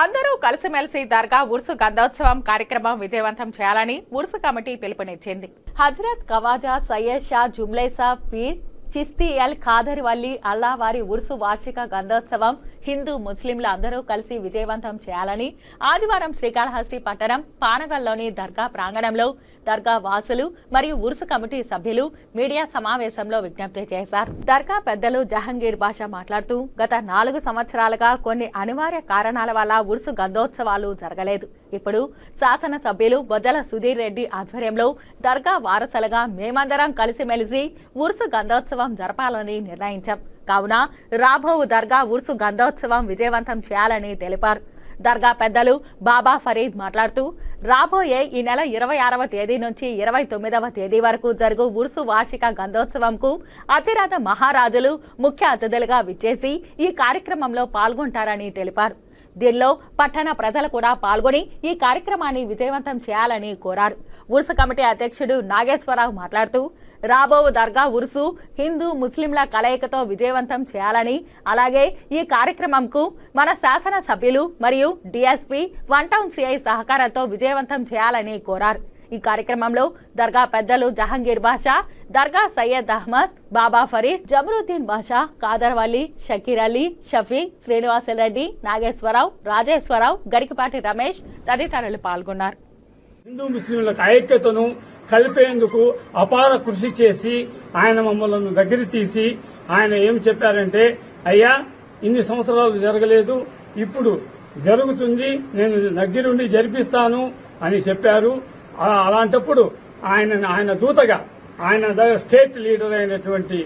అందరూ కలిసిమెలిసి దర్గా ఉర్సు గంధోత్సవం కార్యక్రమం విజయవంతం చేయాలని ఉర్సు కమిటీ పిలుపునిచ్చింది. హజరత్ కవాజా సయ్యద్ షా జుమ్లేసా పీర్ చిస్తీ ఎల్ ఖాదర్ వల్లి అల్లా వారి ఉర్సు వార్షిక గంధోత్సవం హిందూ ముస్లింలు అందరూ కలిసి విజయవంతం చేయాలని ఆదివారం శ్రీకాళహస్తి పట్టణం పానగల్లోని దర్గా ప్రాంగణంలో దర్గా వాసులు మరియు ఉరుసు కమిటీ సభ్యులు మీడియా సమావేశంలో విజ్ఞప్తి చేశారు. దర్గా పెద్దలు జహంగీర్ బాషా మాట్లాడుతూ గత నాలుగు సంవత్సరాలుగా కొన్ని అనివార్య కారణాల వల్ల ఉరుసు గంధోత్సవాలు జరగలేదు. ఇప్పుడు శాసన సభ్యులు సుధీర్ రెడ్డి ఆధ్వర్యంలో దర్గా వారసులుగా మేమందరం కలిసిమెలిసి ఉరుసు గంధోత్సవం జరపాలని నిర్ణయించాం. కావున రాబో దర్గా ఉర్సు గంధోత్సవం విజయవంతం చేయాలని తెలిపారు. దర్గా పెద్దలు బాబా ఫరీద్ మాట్లాడుతూ రాబోయే ఈ నెల ఇరవై ఆరవ తేదీ నుంచి ఇరవై తొమ్మిదవ తేదీ వరకు జరుగు ఉర్సు వార్షిక గంధోత్సవంకు అతిరథ మహారాజులు ముఖ్య అతిథులుగా విచ్చేసి ఈ కార్యక్రమంలో పాల్గొంటారని తెలిపారు. దీనిలో పట్టణ ప్రజలు కూడా పాల్గొని ఈ కార్యక్రమాన్ని విజయవంతం చేయాలని కోరారు. ఉర్సు కమిటీ అధ్యక్షుడు నాగేశ్వరరావు మాట్లాడుతూ రాబో దర్గా ఉరుసు హిందూ ముస్లింల కలయికతో విజయవంతం చేయాలని అలాగే ఈ కార్యక్రమంకు మన శాసన సభ్యులు మరియు డిఎస్పీ వన్ టౌన్ సిఐ సహకారంతో విజయవంతం చేయాలని కోరారు. ఈ కార్యక్రమంలో దర్గా పెద్దలు జహంగీర్ బాషా దర్గా సయ్యద్ అహ్మద్ బాబా ఫరీద్ జమరుద్దీన్ బాషా కాదర్వల్లి షకీర్ అలీ షఫీ శ్రీనివాసరెడ్డి నాగేశ్వరరావు రాజేశ్వరరావు గరికపాటి రమేష్ తదితరులు పాల్గొన్నారు. హిందూ ముస్లింలకు ఐక్యతను కలిపేందుకు అపార కృషి చేసి ఆయన మమ్మల్ని దగ్గర తీసి ఆయన ఏం చెప్పారంటే అయ్యా ఇన్ని సంవత్సరాలు జరగలేదు ఇప్పుడు జరుగుతుంది నేను దగ్గరుండి జరిపిస్తాను అని చెప్పారు. అలాంటప్పుడు ఆయన ఆయన దూతగా ఆయన స్టేట్ లీడర్ అయినటువంటి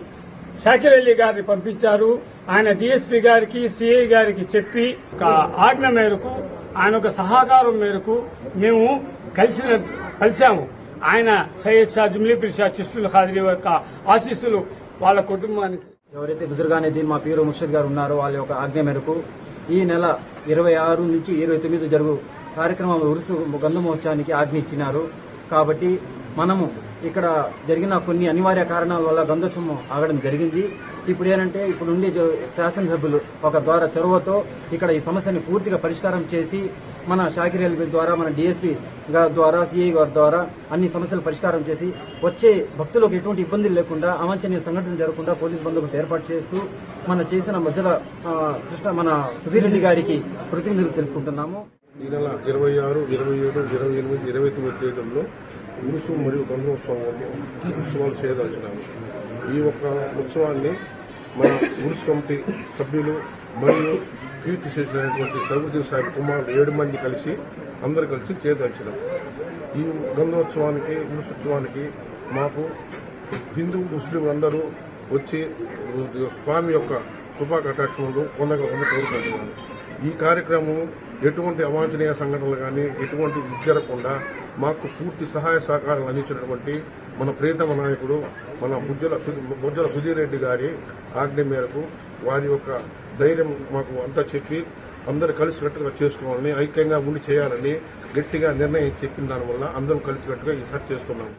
షాకిర్ అలీ గారిని పంపించారు. ఆయన డిఎస్పీ గారికి సిఐ గారికి చెప్పి ఒక ఆజ్ఞ మేరకు ఆయన ఒక సహకారం మేరకు మేము కలిసిన కలిశాము. ఆయన సయ్యద్ షా జుమ్లీపీర్ షా చిస్తుల్ ఖాద్రీ యొక్క ఆశీస్సులు వాళ్ళ కుటుంబానికి. ఎవరైతే బుజుర్గానే దీని మా పీరు ముషద్ గారు ఉన్నారో వాళ్ళ యొక్క ఆజ్ఞ మేరకు ఈ నెల ఇరవై ఆరు నుంచి ఇరవై తొమ్మిది జరుగు కార్యక్రమం ఉరుసు గంధ మహోత్సవానికి ఆజ్ఞ ఇచ్చినారు. కాబట్టి మనము ఇక్కడ జరిగిన కొన్ని అనివార్య కారణాల వల్ల గంధోత్సవం ఆగడం జరిగింది. ఇప్పుడు ఏంటంటే ఇప్పుడు ఉండే శాసనసభ్యులు ఒక ద్వారా చొరవతో ఇక్కడ ఈ సమస్యని పూర్తిగా పరిష్కారం చేసి మన షాకిర్ ఎల్బీ ద్వారా మన డిఎస్పీ ద్వారా సిఐ గారి ద్వారా అన్ని సమస్యలు పరిష్కారం చేసి వచ్చే భక్తులకు ఎటువంటి ఇబ్బందులు లేకుండా అవాంఛనీయ సంఘటన జరగకుండా పోలీస్ బందోబస్తు ఏర్పాటు చేస్తూ మన చేసిన మధ్యల కృష్ణ మన సుధీర్ రెడ్డి గారికి కృతజ్ఞతలు తెలుపుకుంటున్నాము. ఈ నెల ఇరవై ఆరు ఇరవై ఏడు ఇరవై ఎనిమిది ఇరవై తొమ్మిది తేదీల్లో ఉరుసు మరియు గంధోత్సవాలు ఉత్సవాలు చేయదలిచినాము ఈ ఒక్క ఉత్సవాన్ని మన ఉరుసు కమిటీ సభ్యులు మరియు కీర్తి చేసినటువంటి సర్వదేవ్ సాహిబ్ కుమార్ ఏడు మంది కలిసి అందరు కలిసి చేయదలిచినాం ఈ గంధోత్సవానికి ఉరుసోత్సవానికి మాకు హిందూ ముస్లిం అందరూ వచ్చి స్వామి యొక్క కృపా కటాక్షములు పొందగలని కోరుకుంటున్నాను ఈ కార్యక్రమం ఎటువంటి అవాంఛనీయ సంఘటనలు కానీ ఎటువంటి ఇది జరగకుండా మాకు పూర్తి సహాయ సహకారాలు అందించినటువంటి మన ప్రియతమ నాయకుడు మన బుజ్జల బుజ్జల సుధీర్ రెడ్డి గారి ఆజ్ఞ మేరకు వారి యొక్క ధైర్యం మాకు అంతా చెప్పి అందరూ కలిసికట్టుగా చేసుకోవాలని ఐక్యంగా ఉండి చేయాలని గట్టిగా నిర్ణయం చెప్పిన దానివల్ల అందరం కలిసికట్టుగా ఈసారి చేస్తున్నాము